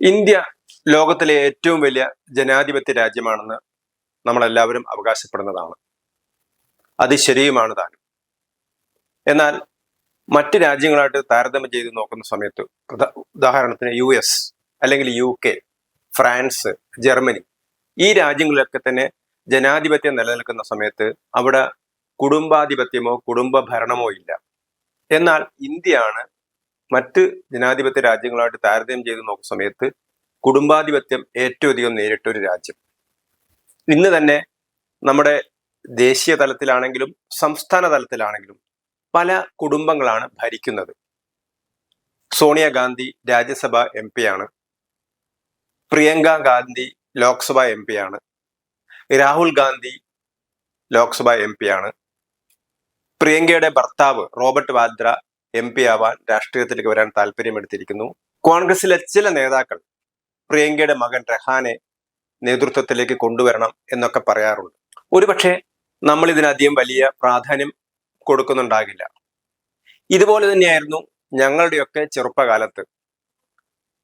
India ലോകത്തിലെ ഏറ്റവും വലിയ ജനാധിപത്യ രാജ്യമാണെന്ന് നമ്മളെല്ലാവരും അവകാശപ്പെടുന്നതാണ്. അത് ശരിയുമാണ് താനും. എന്നാൽ മറ്റ് രാജ്യങ്ങളായിട്ട് താരതമ്യം ചെയ്ത് നോക്കുന്ന സമയത്ത് ഉദാഹരണത്തിന് യു എസ് അല്ലെങ്കിൽ യു കെ ഫ്രാൻസ് ജർമ്മനി ഈ രാജ്യങ്ങളിലൊക്കെ തന്നെ ജനാധിപത്യം നിലനിൽക്കുന്ന സമയത്ത് അവിടെ കുടുംബാധിപത്യമോ കുടുംബ ഭരണമോ ഇല്ല. എന്നാൽ ഇന്ത്യയാണ് മറ്റ് ജനാധിപത്യ രാജ്യങ്ങളായിട്ട് താരതമ്യം ചെയ്ത് നോക്കുന്ന സമയത്ത് കുടുംബാധിപത്യം ഏറ്റവും അധികം നേരിട്ട ഒരു രാജ്യം. ഇന്ന് തന്നെ നമ്മുടെ ദേശീയ തലത്തിലാണെങ്കിലും സംസ്ഥാന തലത്തിലാണെങ്കിലും പല കുടുംബങ്ങളാണ് ഭരിക്കുന്നത്. സോണിയാഗാന്ധി രാജ്യസഭ എം ആണ് പ്രിയങ്ക ഗാന്ധി ലോക്സഭ എം ആണ് രാഹുൽ ഗാന്ധി ലോക്സഭ എം ആണ് പ്രിയങ്കയുടെ ഭർത്താവ് റോബർട്ട് വാദ്ര എം പി ആവാൻ രാഷ്ട്രീയത്തിലേക്ക് വരാൻ താല്പര്യമെടുത്തിരിക്കുന്നു. കോൺഗ്രസിലെ ചില നേതാക്കൾ പ്രിയങ്കയുടെ മകൻ രഹാനെ നേതൃത്വത്തിലേക്ക് കൊണ്ടുവരണം എന്നൊക്കെ പറയാറുണ്ട്. ഒരുപക്ഷെ നമ്മൾ ഇതിനധികം വലിയ പ്രാധാന്യം കൊടുക്കുന്നുണ്ടാകില്ല. ഇതുപോലെ തന്നെയായിരുന്നു ഞങ്ങളുടെയൊക്കെ ചെറുപ്പകാലത്ത്.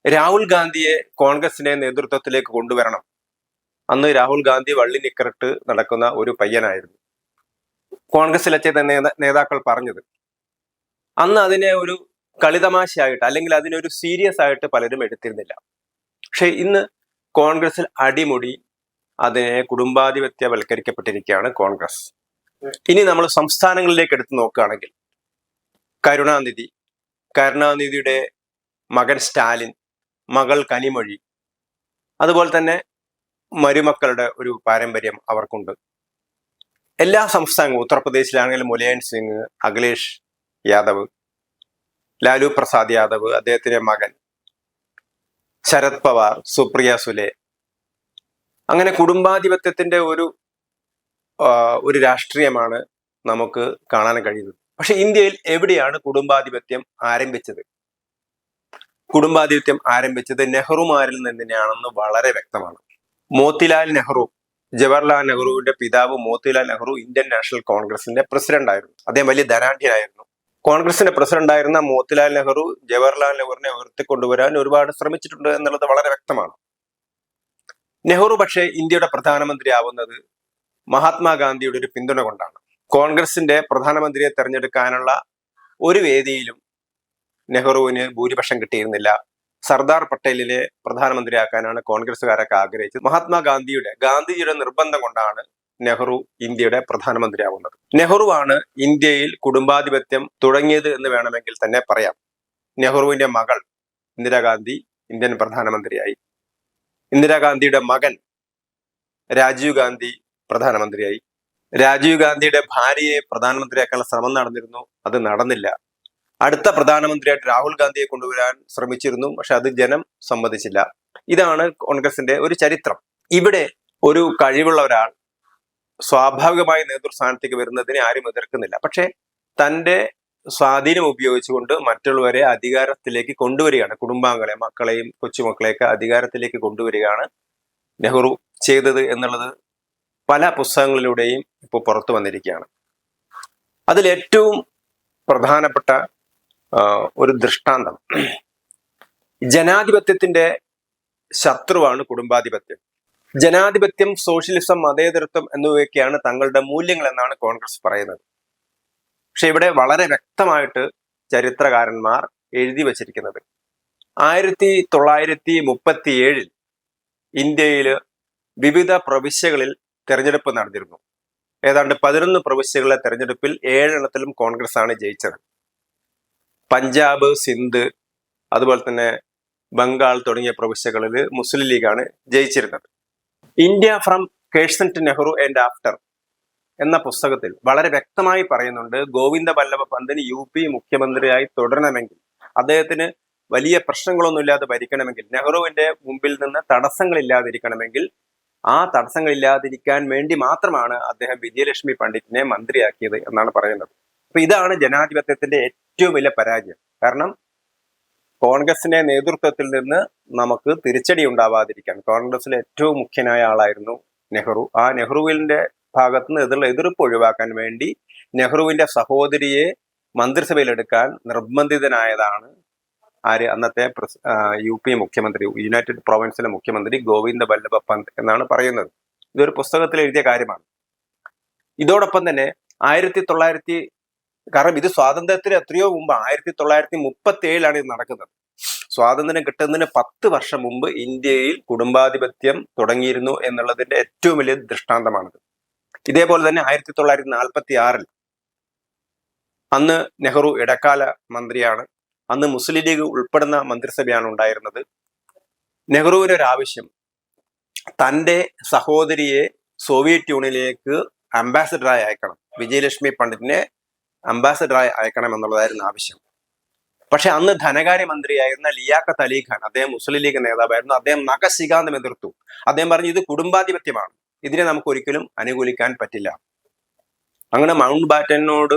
രാഹുൽ ഗാന്ധിയെ കോൺഗ്രസിനെ നേതൃത്വത്തിലേക്ക് കൊണ്ടുവരണം. അന്ന് രാഹുൽ ഗാന്ധി വള്ളി നിക്കറിട്ട് നടക്കുന്ന ഒരു പയ്യനായിരുന്നു. കോൺഗ്രസിലെ ചില നേതാക്കൾ പറഞ്ഞത് അന്ന് അതിനെ ഒരു കളിതമാശയായിട്ട് അല്ലെങ്കിൽ അതിനെ ഒരു സീരിയസ് ആയിട്ട് പലരും എടുത്തിരുന്നില്ല. പക്ഷെ ഇന്ന് കോൺഗ്രസിൽ അടിമുടി അതിനെ കുടുംബാധിപത്യവൽക്കരിക്കപ്പെട്ടിരിക്കുകയാണ് കോൺഗ്രസ്. ഇനി നമ്മൾ സംസ്ഥാനങ്ങളിലേക്ക് എടുത്തു നോക്കുകയാണെങ്കിൽ കരുണാനിധി കരുണാനിധിയുടെ മകൻ സ്റ്റാലിൻ മകൾ കനിമൊഴി അതുപോലെ തന്നെ മരുമക്കളുടെ ഒരു പാരമ്പര്യം അവർക്കുണ്ട്. എല്ലാ സംസ്ഥാനങ്ങളും ഉത്തർപ്രദേശിലാണെങ്കിലും മുലയൻ സിംഗ് അഖിലേഷ് യാദവ്. ലാലു പ്രസാദ് യാദവ് അദ്ദേഹത്തിന്റെ മകൻ. ശരത് പവാർ സുപ്രിയ സുലെ. അങ്ങനെ കുടുംബാധിപത്യത്തിന്റെ ഒരു ഒരു രാഷ്ട്രീയമാണ് നമുക്ക് കാണാൻ കഴിയുന്നത്. പക്ഷെ ഇന്ത്യയിൽ എവിടെയാണ് കുടുംബാധിപത്യം ആരംഭിച്ചത്? കുടുംബാധിപത്യം ആരംഭിച്ചത് നെഹ്റുമാരിൽ നിന്ന് തന്നെയാണെന്ന് വളരെ വ്യക്തമാണ്. മോത്തിലാൽ നെഹ്റു ജവഹർലാൽ നെഹ്റുവിന്റെ പിതാവ് മോത്തിലാൽ നെഹ്റു ഇന്ത്യൻ നാഷണൽ കോൺഗ്രസിന്റെ പ്രസിഡന്റ് ആയിരുന്നു അദ്ദേഹം വലിയ ധനാഢ്യനായിരുന്നു. കോൺഗ്രസിന്റെ പ്രസിഡന്റായിരുന്ന മോത്തിലാൽ നെഹ്റു ജവഹർലാൽ നെഹ്റുവിനെ ഉയർത്തിക്കൊണ്ടുവരാൻ ഒരുപാട് ശ്രമിച്ചിട്ടുണ്ട് എന്നുള്ളത് വളരെ വ്യക്തമാണ്. നെഹ്റു പക്ഷേ ഇന്ത്യയുടെ പ്രധാനമന്ത്രി ആവുന്നത് മഹാത്മാഗാന്ധിയുടെ ഒരു പിന്തുണ കൊണ്ടാണ്. കോൺഗ്രസിന്റെ പ്രധാനമന്ത്രിയെ തെരഞ്ഞെടുക്കാനുള്ള ഒരു വേദിയിലും നെഹ്റുവിന് ഭൂരിപക്ഷം കിട്ടിയിരുന്നില്ല. സർദാർ പട്ടേലിനെ പ്രധാനമന്ത്രിയാക്കാനാണ് കോൺഗ്രസ്സുകാരൊക്കെ ആഗ്രഹിച്ചത്. മഹാത്മാഗാന്ധിയുടെ ഗാന്ധിജിയുടെ നിർബന്ധം കൊണ്ടാണ് നെഹ്റു ഇന്ത്യയുടെ പ്രധാനമന്ത്രിയാവുന്നത്. നെഹ്റുവാണ് ഇന്ത്യയിൽ കുടുംബാധിപത്യം തുടങ്ങിയത് എന്ന് വേണമെങ്കിൽ തന്നെ പറയാം. നെഹ്റുവിന്റെ മകൾ ഇന്ദിരാഗാന്ധി ഇന്ത്യൻ പ്രധാനമന്ത്രിയായി. ഇന്ദിരാഗാന്ധിയുടെ മകൻ രാജീവ് ഗാന്ധി പ്രധാനമന്ത്രിയായി. രാജീവ് ഗാന്ധിയുടെ ഭാര്യയെ പ്രധാനമന്ത്രിയാക്കാനുള്ള ശ്രമം നടന്നിരുന്നു. അത് നടന്നില്ല. അടുത്ത പ്രധാനമന്ത്രിയായിട്ട് രാഹുൽ ഗാന്ധിയെ കൊണ്ടുവരാൻ ശ്രമിച്ചിരുന്നു. പക്ഷെ അത് ജനം സമ്മതിച്ചില്ല. ഇതാണ് കോൺഗ്രസിന്റെ ഒരു ചരിത്രം. ഇവിടെ ഒരു കഴിവുള്ള ഒരാൾ സ്വാഭാവികമായി നേതൃസ്ഥാനത്തേക്ക് വരുന്നതിനെ ആരും എതിർക്കുന്നില്ല. പക്ഷെ തന്റെ സ്വാധീനം ഉപയോഗിച്ചുകൊണ്ട് മറ്റുള്ളവരെ അധികാരത്തിലേക്ക് കൊണ്ടുവരികയാണ്. കുടുംബാംഗങ്ങളെ മക്കളെയും കൊച്ചുമക്കളെയൊക്കെ അധികാരത്തിലേക്ക് കൊണ്ടുവരികയാണ് നെഹ്റു ചെയ്തത് എന്നുള്ളത് പല പുസ്തകങ്ങളിലൂടെയും ഇപ്പോൾ പുറത്തു വന്നിരിക്കുകയാണ്. അതിലേറ്റവും പ്രധാനപ്പെട്ട ഒരു ദൃഷ്ടാന്തം. ജനാധിപത്യത്തിന്റെ ശത്രുവാണ് കുടുംബാധിപത്യം. ജനാധിപത്യം സോഷ്യലിസം മതേതരത്വം എന്നിവയൊക്കെയാണ് തങ്ങളുടെ മൂല്യങ്ങൾ എന്നാണ് കോൺഗ്രസ് പറയുന്നത്. പക്ഷെ ഇവിടെ വളരെ വ്യക്തമായിട്ട് ചരിത്രകാരന്മാർ എഴുതി വച്ചിരിക്കുന്നത്. ആയിരത്തി തൊള്ളായിരത്തി മുപ്പത്തി ഏഴിൽ ഇന്ത്യയിൽ വിവിധ പ്രവിശ്യകളിൽ തെരഞ്ഞെടുപ്പ് നടന്നിരുന്നു. ഏതാണ്ട് പതിനൊന്ന് പ്രവിശ്യകളിലെ തെരഞ്ഞെടുപ്പിൽ ഏഴെണ്ണത്തിലും കോൺഗ്രസ് ആണ് ജയിച്ചത്. പഞ്ചാബ് സിന്ധ് അതുപോലെ തന്നെ ബംഗാൾ തുടങ്ങിയ പ്രവിശ്യകളിൽ മുസ്ലിം ലീഗാണ് ജയിച്ചിരുന്നത്. India from Curzon to Nehru and after എന്ന പുസ്തകത്തിൽ വളരെ വ്യക്തമായി പറയുന്നുണ്ട് ഗോവിന്ദ വല്ലഭ പന്തിന് യു പി മുഖ്യമന്ത്രിയായി തുടരണമെങ്കിൽ അദ്ദേഹത്തിന് വലിയ പ്രശ്നങ്ങളൊന്നുമില്ലാതെ ഭരിക്കണമെങ്കിൽ നെഹ്റുവിന്റെ മുമ്പിൽ നിന്ന് തടസ്സങ്ങളില്ലാതിരിക്കണമെങ്കിൽ ആ തടസ്സങ്ങളില്ലാതിരിക്കാൻ വേണ്ടി മാത്രമാണ് അദ്ദേഹം വിജയലക്ഷ്മി പണ്ഡിറ്റിനെ മന്ത്രിയാക്കിയത് എന്നാണ് പറയുന്നത്. അപ്പൊ ഇതാണ് ജനാധിപത്യത്തിന്റെ ഏറ്റവും വലിയ പരാജയം. കാരണം കോൺഗ്രസിന്റെ നേതൃത്വത്തിൽ നിന്ന് നമുക്ക് തിരിച്ചടി ഉണ്ടാവാതിരിക്കാൻ കോൺഗ്രസിലെ ഏറ്റവും മുഖ്യനായ ആളായിരുന്നു നെഹ്റു. ആ നെഹ്റുവിന്റെ ഭാഗത്ത് നിന്ന് എതിർ എതിർപ്പ് ഒഴിവാക്കാൻ വേണ്ടി നെഹ്റുവിന്റെ സഹോദരിയെ മന്ത്രിസഭയിലെടുക്കാൻ നിർബന്ധിതനായതാണ് ആര്? അന്നത്തെ യു പി മുഖ്യമന്ത്രി യുണൈറ്റഡ് പ്രൊവിൻസിലെ മുഖ്യമന്ത്രി ഗോവിന്ദ വല്ലഭ പന്ത് എന്നാണ് പറയുന്നത്. ഇതൊരു പുസ്തകത്തിൽ എഴുതിയ കാര്യമാണ്. ഇതോടൊപ്പം തന്നെ ആയിരത്തി തൊള്ളായിരത്തി കാരണം ഇത് സ്വാതന്ത്ര്യത്തിന് എത്രയോ മുമ്പ് ആയിരത്തി തൊള്ളായിരത്തി മുപ്പത്തി ഏഴിലാണ് ഇത് നടക്കുന്നത്. സ്വാതന്ത്ര്യം കിട്ടുന്നതിന് പത്ത് വർഷം മുമ്പ് ഇന്ത്യയിൽ കുടുംബാധിപത്യം തുടങ്ങിയിരുന്നു എന്നുള്ളതിന്റെ ഏറ്റവും വലിയ ദൃഷ്ടാന്തമാണിത്. ഇതേപോലെ തന്നെ ആയിരത്തി തൊള്ളായിരത്തി നാൽപ്പത്തി ആറിൽ അന്ന് നെഹ്റു ഇടക്കാല മന്ത്രിയാണ്. അന്ന് മുസ്ലിം ലീഗ് ഉൾപ്പെടുന്ന മന്ത്രിസഭയാണ് ഉണ്ടായിരുന്നത്. നെഹ്റുവിന് ഒരു ആവശ്യം തന്റെ സഹോദരിയെ സോവിയറ്റ് യൂണിയനിലേക്ക് അംബാസഡറായി അയക്കണം. വിജയലക്ഷ്മി പണ്ഡിറ്റിനെ അംബാസഡറായി അയക്കണം എന്നുള്ളതായിരുന്നു ആവശ്യം. പക്ഷെ അന്ന് ധനകാര്യമന്ത്രിയായിരുന്ന ലിയാഖത്ത് അലി അദ്ദേഹം മുസ്ലിം ലീഗ് നേതാവായിരുന്നു. അദ്ദേഹം നഖശികാന്തം എതിർത്തു. അദ്ദേഹം പറഞ്ഞു ഇത് കുടുംബാധിപത്യമാണ്. ഇതിനെ നമുക്ക് ഒരിക്കലും അനുകൂലിക്കാൻ പറ്റില്ല. അങ്ങനെ മൗണ്ട് ബാറ്റനോട്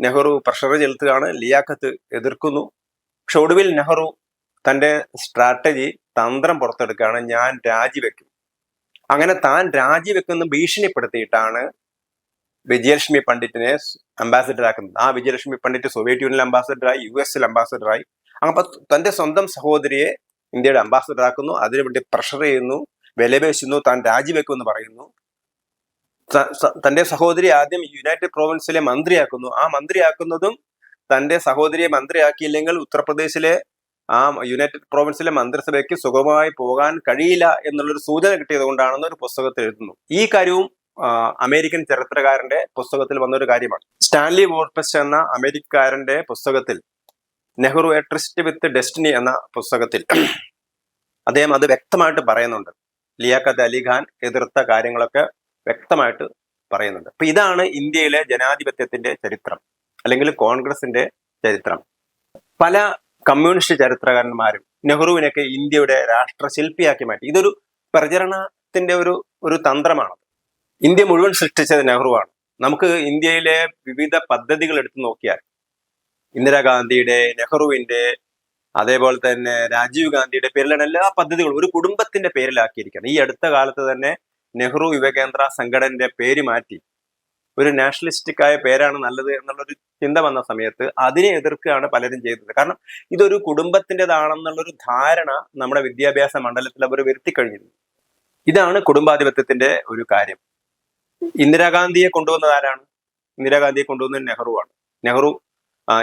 നെഹ്റു പ്രഷർ ചെലുത്തുകയാണ്. ലിയാഖത്ത് എതിർക്കുന്നു. പക്ഷെ ഒടുവിൽ നെഹ്റു തന്റെ സ്ട്രാറ്റജി തന്ത്രം പുറത്തെടുക്കുകയാണ്. ഞാൻ രാജിവെക്കും. അങ്ങനെ താൻ രാജിവെക്കുന്ന ഭീഷണിപ്പെടുത്തിയിട്ടാണ് വിജയലക്ഷ്മി പണ്ഡിറ്റിനെ അംബാസിഡർ ആക്കുന്നത് ആ വിജയലക്ഷ്മി പണ്ഡിറ്റ് സോവിയറ്റ് യൂണിയൻ അംബാസിഡറായി യു എസിൽ അംബാസിഡറായി. അപ്പൊ തന്റെ സ്വന്തം സഹോദരിയെ ഇന്ത്യയുടെ അംബാസിഡർ ആക്കുന്നു അതിനുവേണ്ടി പ്രഷർ ചെയ്യുന്നു വിലപേശുന്നു താൻ രാജിവെക്കുമെന്ന് പറയുന്നു. തന്റെ സഹോദരി ആദ്യം യുണൈറ്റഡ് പ്രോവിൻസിലെ മന്ത്രിയാക്കുന്നു. ആ മന്ത്രിയാക്കുന്നതും തന്റെ സഹോദരിയെ മന്ത്രിയാക്കിയില്ലെങ്കിൽ ഉത്തർപ്രദേശിലെ ആ യുണൈറ്റഡ് പ്രോവിൻസിലെ മന്ത്രിസഭയ്ക്ക് സുഗമമായി പോകാൻ കഴിയില്ല എന്നുള്ളൊരു സൂചന കിട്ടിയത് കൊണ്ടാണെന്ന് ഒരു പുസ്തകത്തിൽ എഴുതുന്നു. ഈ കാര്യവും അമേരിക്കൻ ചരിത്രകാരന്റെ പുസ്തകത്തിൽ വന്ന ഒരു കാര്യമാണ്. സ്റ്റാൻലി വോർപ്പസ്റ്റ് എന്ന അമേരിക്കക്കാരന്റെ പുസ്തകത്തിൽ Nehru a tryst with destiny എന്ന പുസ്തകത്തിൽ അദ്ദേഹം അത് വ്യക്തമായിട്ട് പറയുന്നുണ്ട്. ലിയാഖത്ത് അലിഖാൻ എതിർത്ത കാര്യങ്ങളൊക്കെ വ്യക്തമായിട്ട് പറയുന്നുണ്ട്. അപ്പൊ ഇതാണ് ഇന്ത്യയിലെ ജനാധിപത്യത്തിന്റെ ചരിത്രം അല്ലെങ്കിൽ കോൺഗ്രസിന്റെ ചരിത്രം. പല കമ്മ്യൂണിസ്റ്റ് ചരിത്രകാരന്മാരും നെഹ്റുവിനൊക്കെ ഇന്ത്യയുടെ രാഷ്ട്രശില്പിയാക്കി മാറ്റി. ഇതൊരു പ്രചരണത്തിന്റെ ഒരു ഒരു തന്ത്രമാണ്. ഇന്ത്യ മുഴുവൻ സൃഷ്ടിച്ചത് നെഹ്റുവാണ് നമുക്ക് ഇന്ത്യയിലെ വിവിധ പദ്ധതികൾ എടുത്തു നോക്കിയാൽ ഇന്ദിരാഗാന്ധിയുടെ നെഹ്റുവിന്റെ അതേപോലെ തന്നെ രാജീവ് ഗാന്ധിയുടെ പേരിലാണ് എല്ലാ പദ്ധതികളും ഒരു കുടുംബത്തിന്റെ പേരിലാക്കിയിരിക്കുകയാണ് ഈ അടുത്ത കാലത്ത് തന്നെ നെഹ്റു യുവകേന്ദ്ര സംഘടനയുടെ പേര് മാറ്റി ഒരു നാഷണലിസ്റ്റിക് ആയ പേരാണ് നല്ലത് എന്നുള്ളൊരു ചിന്ത വന്ന സമയത്ത് അതിനെ എതിർക്കുകയാണ് പലരും ചെയ്തത്. കാരണം ഇതൊരു കുടുംബത്തിന്റെതാണെന്നുള്ളൊരു ധാരണ നമ്മുടെ വിദ്യാഭ്യാസ മണ്ഡലത്തിൽ അവർ വരുത്തി കഴിഞ്ഞിരുന്നു. ഇതാണ് കുടുംബാധിപത്യത്തിന്റെ ഒരു കാര്യം. ഇന്ദിരാഗാന്ധിയെ കൊണ്ടുവന്നത് ആരാണ്? ഇന്ദിരാഗാന്ധിയെ കൊണ്ടുവന്നത് നെഹ്റുവാണ് നെഹ്റു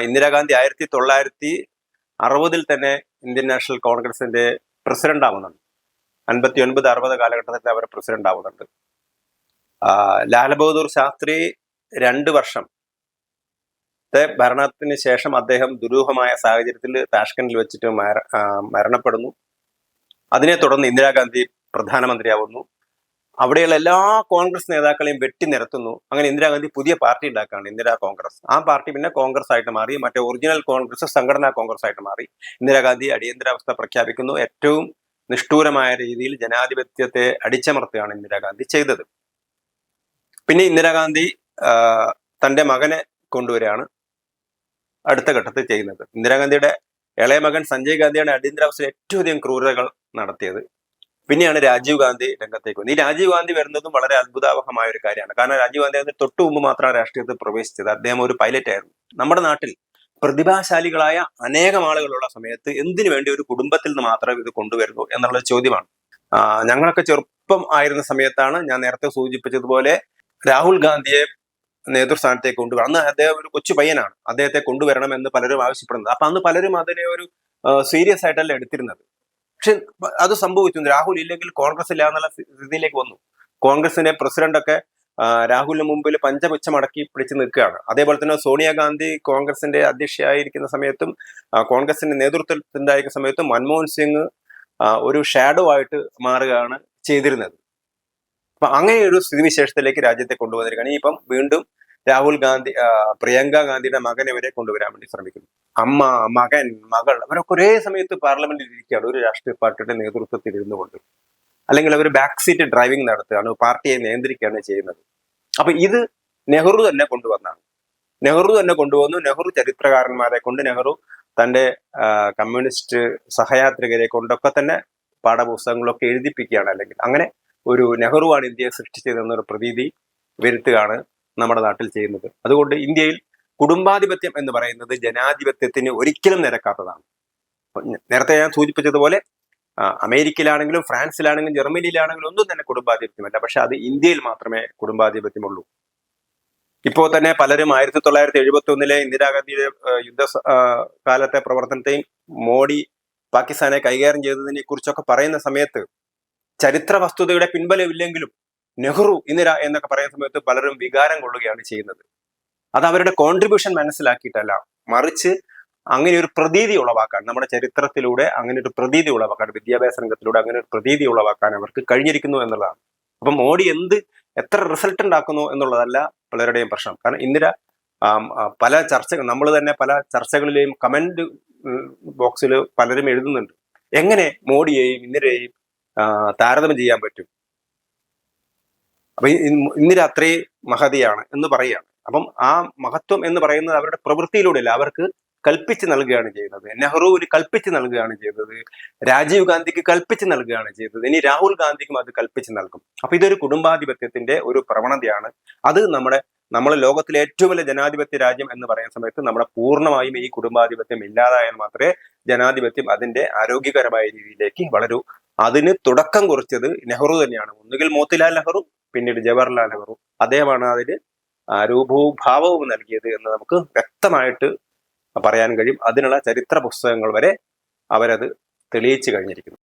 ഇന്ദിരാഗാന്ധി ആയിരത്തി തൊള്ളായിരത്തി അറുപതിൽ തന്നെ ഇന്ത്യൻ നാഷണൽ കോൺഗ്രസിന്റെ പ്രസിഡന്റ് ആവുന്നുണ്ട്. അൻപത്തി ഒൻപത് അറുപത് കാലഘട്ടത്തിൽ അവർ പ്രസിഡന്റ് ആവുന്നുണ്ട്. ലാൽ ബഹദൂർ ശാസ്ത്രി രണ്ട് വർഷം ഭരണത്തിന് ശേഷം അദ്ദേഹം ദുരൂഹമായ സാഹചര്യത്തിൽ താഷ്കണ്ടിൽ വെച്ചിട്ട് മര- മരണപ്പെടുന്നു. അതിനെ തുടർന്ന് ഇന്ദിരാഗാന്ധി പ്രധാനമന്ത്രിയാവുന്നു. അവിടെയുള്ള എല്ലാ കോൺഗ്രസ് നേതാക്കളെയും വെട്ടി നിരത്തുന്നു. അങ്ങനെ ഇന്ദിരാഗാന്ധി പുതിയ പാർട്ടി ഉണ്ടാക്കുകയാണ് ഇന്ദിരാ കോൺഗ്രസ്. ആ പാർട്ടി പിന്നെ കോൺഗ്രസ് ആയിട്ട് മാറി മറ്റേ ഒറിജിനൽ കോൺഗ്രസ് സംഘടനാ കോൺഗ്രസ് ആയിട്ട് മാറി. ഇന്ദിരാഗാന്ധി അടിയന്തരാവസ്ഥ പ്രഖ്യാപിക്കുന്നു. ഏറ്റവും നിഷ്ഠൂരമായ രീതിയിൽ ജനാധിപത്യത്തെ അടിച്ചമർത്തുകയാണ് ഇന്ദിരാഗാന്ധി ചെയ്തത്. പിന്നെ ഇന്ദിരാഗാന്ധി തന്റെ മകനെ കൊണ്ടുവരികയാണ് അടുത്ത ഘട്ടത്തിൽ ചെയ്യുന്നത്. ഇന്ദിരാഗാന്ധിയുടെ ഇളയ മകൻ സഞ്ജയ് ഗാന്ധിയാണ് അടിയന്തരാവസ്ഥയിൽ ഏറ്റവും അധികം ക്രൂരതകൾ നടത്തിയത്. പിന്നെയാണ് രാജീവ് ഗാന്ധി രംഗത്തേക്ക് വന്നത്. ഈ രാജീവ് ഗാന്ധി വരുന്നതും വളരെ അത്ഭുതാവഹമായ ഒരു കാര്യമാണ്. കാരണം രാജീവ് ഗാന്ധി അതിന് തൊട്ടു മുമ്പ് മാത്രമാണ് രാഷ്ട്രീയത്തിൽ പ്രവേശിച്ചത്. അദ്ദേഹം ഒരു പൈലറ്റ് ആയിരുന്നു. നമ്മുടെ നാട്ടിൽ പ്രതിഭാശാലികളായ അനേകം ആളുകളുള്ള സമയത്ത് എന്തിനു വേണ്ടി ഒരു കുടുംബത്തിൽ നിന്ന് മാത്രമേ ഇത് കൊണ്ടുവരുന്നു എന്നുള്ള ചോദ്യമാണ്. ഞങ്ങളൊക്കെ ചെറുപ്പം ആയിരുന്ന സമയത്താണ് ഞാൻ നേരത്തെ സൂചിപ്പിച്ചതുപോലെ രാഹുൽ ഗാന്ധിയെ നേതൃസ്ഥാനത്തേക്ക് കൊണ്ടുവരണം അന്ന് അദ്ദേഹം ഒരു കൊച്ചു പയ്യനാണ്. അദ്ദേഹത്തെ കൊണ്ടുവരണം എന്ന് പലരും ആവശ്യപ്പെടുന്നത്. അപ്പൊ അന്ന് പലരും അതിനെ ഒരു സീരിയസ് ആയിട്ടല്ല എടുത്തിരുന്നത്. പക്ഷെ അത് സംഭവിച്ചു. രാഹുൽ ഇല്ലെങ്കിൽ കോൺഗ്രസ് ഇല്ല എന്നുള്ള സ്ഥിതിയിലേക്ക് വന്നു. കോൺഗ്രസിന്റെ പ്രസിഡന്റ് ഒക്കെ രാഹുലിന് മുമ്പിൽ പഞ്ചപുച്ഛം അടക്കി പിടിച്ചു നിൽക്കുകയാണ്. അതേപോലെ തന്നെ സോണിയാഗാന്ധി കോൺഗ്രസിന്റെ അധ്യക്ഷയായിരിക്കുന്ന സമയത്തും കോൺഗ്രസിന്റെ നേതൃത്വത്തിലായിരിക്കുന്ന സമയത്തും മൻമോഹൻ സിംഗ് ഒരു ഷാഡോ ആയിട്ട് മാറുകയാണ് ചെയ്തിരുന്നത്. അപ്പൊ അങ്ങനെ ഒരു സ്ഥിതിവിശേഷത്തിലേക്ക് രാജ്യത്തെ കൊണ്ടുവന്നിരിക്കുകയാണ്. ഇപ്പം വീണ്ടും രാഹുൽ ഗാന്ധി പ്രിയങ്ക ഗാന്ധിയുടെ മകനെ വരെ കൊണ്ടുവരാൻ വേണ്ടി ശ്രമിക്കുന്നു. അമ്മ മകൻ മകൾ അവരൊക്കെ ഒരേ സമയത്ത് പാർലമെന്റിൽ ഇരിക്കുകയാണ്. ഒരു രാഷ്ട്രീയ പാർട്ടിയുടെ നേതൃത്വത്തിൽ ഇരുന്നു കൊണ്ട്. അല്ലെങ്കിൽ അവർ ബാക്ക് സീറ്റ് ഡ്രൈവിംഗ് നടത്തുകയാണ് പാർട്ടിയെ നിയന്ത്രിക്കുകയാണ് ചെയ്യുന്നത്. അപ്പൊ ഇത് നെഹ്റു തന്നെ കൊണ്ടുവന്നാണ്. നെഹ്റു തന്നെ കൊണ്ടുവന്നു. നെഹ്റു ചരിത്രകാരന്മാരെ കൊണ്ട് നെഹ്റു തന്റെ കമ്മ്യൂണിസ്റ്റ് സഹയാത്രികരെ കൊണ്ടൊക്കെ തന്നെ പാഠപുസ്തകങ്ങളൊക്കെ എഴുതിപ്പിക്കുകയാണ്. അല്ലെങ്കിൽ അങ്ങനെ ഒരു നെഹ്റുവാണ് ഇന്ത്യയെ സൃഷ്ടിച്ചതെന്നൊരു പ്രതീതി വരുത്തുകയാണ് നമ്മുടെ നാട്ടിൽ ചെയ്യുന്നത്. അതുകൊണ്ട് ഇന്ത്യയിൽ കുടുംബാധിപത്യം എന്ന് പറയുന്നത് ജനാധിപത്യത്തിന് ഒരിക്കലും നിരക്കാത്തതാണ്. നേരത്തെ ഞാൻ സൂചിപ്പിച്ചതുപോലെ അമേരിക്കയിലാണെങ്കിലും ഫ്രാൻസിലാണെങ്കിലും ജർമ്മനിയിലാണെങ്കിലും ഒന്നും തന്നെ കുടുംബാധിപത്യമല്ല. പക്ഷെ അത് ഇന്ത്യയിൽ മാത്രമേ കുടുംബാധിപത്യമുള്ളൂ. ഇപ്പോൾ തന്നെ പലരും ആയിരത്തി തൊള്ളായിരത്തി എഴുപത്തി ഒന്നിലെ ഇന്ദിരാഗാന്ധിയുടെ യുദ്ധ കാലത്തെ പ്രവർത്തനത്തെയും മോഡി പാകിസ്ഥാനെ കൈകാര്യം ചെയ്തതിനെ കുറിച്ചൊക്കെ പറയുന്ന സമയത്ത് ചരിത്ര വസ്തുതയുടെ പിൻബലമില്ലെങ്കിലും നെഹ്റു ഇന്ദിര എന്നൊക്കെ പറയുന്ന സമയത്ത് പലരും വികാരം കൊള്ളുകയാണ് ചെയ്യുന്നത്. അത് അവരുടെ കോൺട്രിബ്യൂഷൻ മനസ്സിലാക്കിയിട്ടല്ല. മറിച്ച് അങ്ങനെ ഒരു പ്രതീതി ഉളവാക്കാൻ നമ്മുടെ ചരിത്രത്തിലൂടെ അങ്ങനെ ഒരു പ്രതീതി ഉളവാക്കാൻ വിദ്യാഭ്യാസ രംഗത്തിലൂടെ അങ്ങനെ ഒരു പ്രതീതി ഉളവാക്കാൻ അവർക്ക് കഴിഞ്ഞിരിക്കുന്നു എന്നുള്ളതാണ്. അപ്പം മോഡി എന്ത് എത്ര റിസൾട്ട് ഉണ്ടാക്കുന്നു എന്നുള്ളതല്ല പലരുടെയും പ്രശ്നം. കാരണം ഇന്ദിര പല ചർച്ചകൾ നമ്മൾ തന്നെ പല ചർച്ചകളിലെയും കമന്റ് ബോക്സിൽ പലരും എഴുതുന്നുണ്ട്. എങ്ങനെ മോഡിയെയും ഇന്ദിരയെയും താരതമ്യം ചെയ്യാൻ പറ്റും? അപ്പൊ ഇന്ദിര അത്രയും മഹതിയാണ് എന്ന് പറയുകയാണ്. അപ്പം ആ മഹത്വം എന്ന് പറയുന്നത് അവരുടെ പ്രവൃത്തിയിലൂടെയല്ല. അവർക്ക് കൽപ്പിച്ച് നൽകുകയാണ് ചെയ്യുന്നത് നെഹ്റുവിന് കൽപ്പിച്ച് നൽകുകയാണ് ചെയ്തത്. രാജീവ് ഗാന്ധിക്ക് കൽപ്പിച്ച് നൽകുകയാണ് ചെയ്തത്. ഇനി രാഹുൽ ഗാന്ധിക്കും അത് കൽപ്പിച്ച് നൽകും. അപ്പൊ ഇതൊരു കുടുംബാധിപത്യത്തിന്റെ ഒരു പ്രവണതയാണ്. അത് നമ്മുടെ നമ്മൾ ലോകത്തിലെ ഏറ്റവും വലിയ ജനാധിപത്യ രാജ്യം എന്ന് പറയുന്ന സമയത്ത് നമ്മുടെ പൂർണമായും ഈ കുടുംബാധിപത്യം ഇല്ലാതായാൽ മാത്രമേ ജനാധിപത്യം അതിന്റെ ആരോഗ്യകരമായ രീതിയിലേക്ക് വളരൂ. അതിന് തുടക്കം കുറിച്ചത് നെഹ്റു തന്നെയാണ്. ഒന്നുകിൽ മോത്തിലാൽ നെഹ്റു പിന്നീട് ജവഹർലാൽ നെഹ്റു. അദ്ദേഹമാണ് അതിന് രൂപവും ഭാവവും നൽകിയത് എന്ന് നമുക്ക് വ്യക്തമായിട്ട് പറയാൻ കഴിയും. അതിനുള്ള ചരിത്ര പുസ്തകങ്ങൾ വരെ അവരത് തെളിയിച്ചു കഴിഞ്ഞിരിക്കുന്നു.